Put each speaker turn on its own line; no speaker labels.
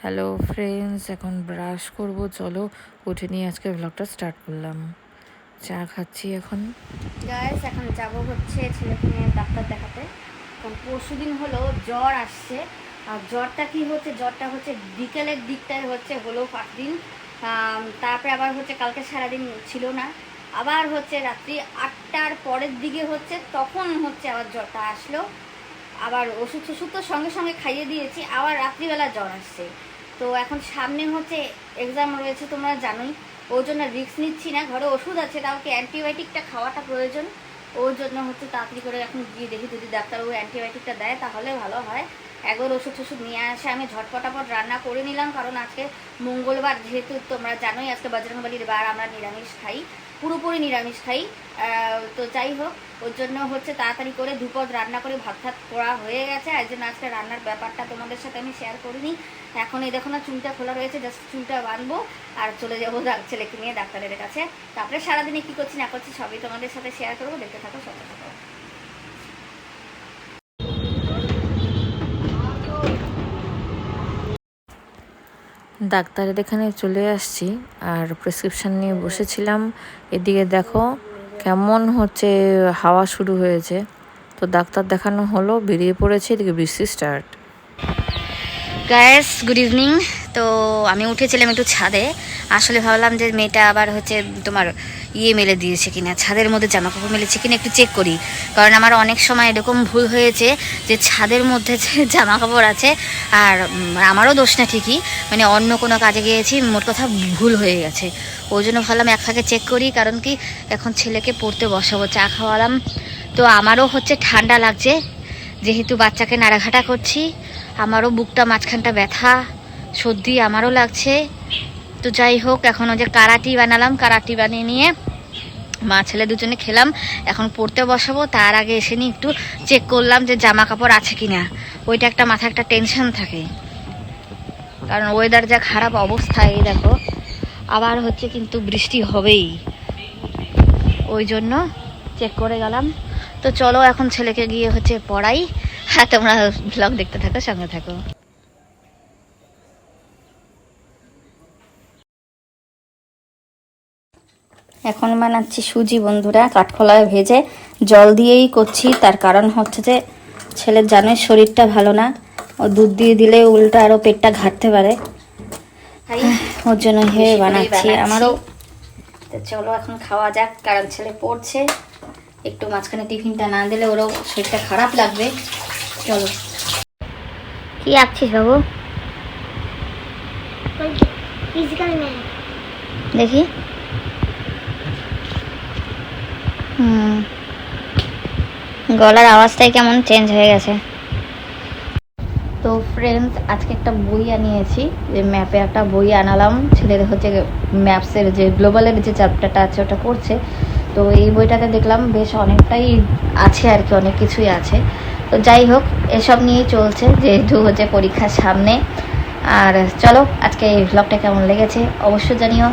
Hello friends এখন brush করব। চলো, উঠে নিয়ে আজকে ব্লগটা স্টার্ট করলাম। চা খাচ্ছি এখন।
গাইস এখন যাব হচ্ছে ছেলেকে নিয়ে ডাক্তার দেখাতে। কারণ পরশু দিন হলো জ্বর আসছে। আর জ্বরটা কি হচ্ছে? জ্বরটা হচ্ছে বিকেলের দিকটায় হচ্ছে, হলো পাঁচ দিন। তারপরে আবার হচ্ছে কালকে সারাদিন ছিল না। আবার হচ্ছে রাত্রি আটটার পরের দিকে হচ্ছে, তখন হচ্ছে আবার জ্বরটা আসলো। আবার ওষুধ ওষুধ তো সঙ্গে সঙ্গে খাইয়ে দিয়েছি, আবার রাত্রিবেলা জ্বর আসছে। তো এখন সামনে হচ্ছে এক্সাম রয়েছে, তোমরা জানোই। ওর জন্য রিস্ক নিচ্ছি না, ঘরে ওষুধ আছে, তাও কি অ্যান্টিবায়োটিকটা খাওয়াটা প্রয়োজন? ওর জন্য হচ্ছে তাড়াতাড়ি করে এখন গিয়ে দেখি, যদি ডাক্তার ডাক্তারবাবু অ্যান্টিবায়োটিকটা দেয়, তাহলে ভালো হয়। একবার ওষুধ টষুধ নিয়ে আসে, আমি ঝটপটাপট রান্না করে নিলাম, কারণ আজকে মঙ্গলবার, যেহেতু তোমরা জানোই, আজকে বজরংবলির বার, আমরা নিরামিষ খাই। পুরোপুরি নিরামিষ খাই। তো যাই হোক, ওর জন্য হচ্ছে তাড়াতাড়ি করে দুপদ রান্না করে ভাত ভাত করা হয়ে গেছে। আর জন্য আজকে রান্নার ব্যাপারটা তোমাদের সাথে আমি শেয়ার করিনি। এখন এই দেখো না, চুলটা খোলা রয়েছে জাস্ট চুলটা বাঁধবো আর চলে যাব ছেলেকে নিয়ে ডাক্তারের কাছে। তারপরে সারাদিনে কী করছি না করছি সবই তোমাদের সাথে শেয়ার করব। দেখতে থাকো সবাই থাকো।
ডাক্তারের এখানে চলে আসছি আর প্রেসক্রিপশান নিয়ে বসেছিলাম। এদিকে দেখো কেমন হচ্ছে হাওয়া শুরু হয়েছে। তো ডাক্তার দেখানো হলো, বেরিয়ে পড়েছে এদিকে বৃষ্টি স্টার্ট
গ্যাস গুড ইভিনিং তো আমি উঠেছিলাম একটু ছাদে। আসলে ভাবলাম যে মেয়েটা আবার হচ্ছে তোমার ইয়ে মেলে দিয়েছে কিনা, ছাদের মধ্যে জামা কাপড় মেলেছে কিনা একটু চেক করি। কারণ আমার অনেক সময় এরকম ভুল হয়েছে যে ছাদের মধ্যে জামা কাপড় আছে, আর আমারও দোষ না ঠিকই মানে অন্য কোনো কাজে গিয়েছি, মোট কথা ভুল হয়ে গেছে। ওই জন্য ভাবলাম এক ফাঁকে চেক করি, কারণ কি এখন ছেলেকে পড়তে বসাবো, চা খাওয়ালাম। তো আমারও হচ্ছে ঠান্ডা লাগছে, যেহেতু বাচ্চাকে নাড়াঘাটা করছি, আমারও বুকটা মাঝখানটা ব্যথা, সর্দি আমারও লাগছে। তো যাই হোক, এখন ওই যে কারাটি বানালাম, কারাটি বানিয়ে নিয়ে মা ছেলে দুজনে খেলাম। এখন পড়তে বসাবো, তার আগে এসে নিয়ে একটু চেক করলাম যে জামা কাপড় আছে কিনা। ওইটা একটা মাথায় একটা টেনশন থাকে। কারণ ওয়েদার যা খারাপ অবস্থা, এই দেখো। আবার হচ্ছে কিন্তু বৃষ্টি হবেই। ওই জন্য চেক করে গেলাম। তো চলো এখন ছেলেকে গিয়ে হচ্ছে পড়াই। হ্যাঁ তোমরা ব্লগ দেখতে থাকো, সঙ্গে থাকো। এখন বানাচ্ছি সুজি বন্ধুরা। কাঠখোলায় ভেজে জল দিয়েই করছি। তার কারণ হচ্ছে যে ছেলের জানোই শরীরটা ভালো না। ও দুধ দিয়ে দিলে উল্টা আরও পেটটা ঘাটতে পারে। ওর জন্য হয়ে বানাচ্ছি। আমারও তো চলো এখন খাওয়া যাক কারণ ছেলে পড়ছে। একটু মাঝখানে টিফিনটা না দিলে ওরও শরীরটা খারাপ লাগবে। চলো। কি আঁকছিস বাবু? দেখি। গলার আওয়াজটাই কেমন চেঞ্জ হয়ে গেছে। তো ফ্রেন্ডস আজকে একটা বই আনিয়েছি। যে ম্যাপে একটা বই আনালাম। ছেলের হচ্ছে ম্যাপসের যে গ্লোবালের যে চ্যাপ্টারটা আছে, ওটা করছে। তো এই বইটাতে দেখলাম বেশ অনেকটাই আছে আর কি, অনেক কিছুই আছে। তো যাই হোক, এসব নিয়েই চলছে। যেহেতু হচ্ছে পরীক্ষার সামনে। আর চলো, আজকে এই ভ্লগটা কেমন লেগেছে অবশ্যই জানিও।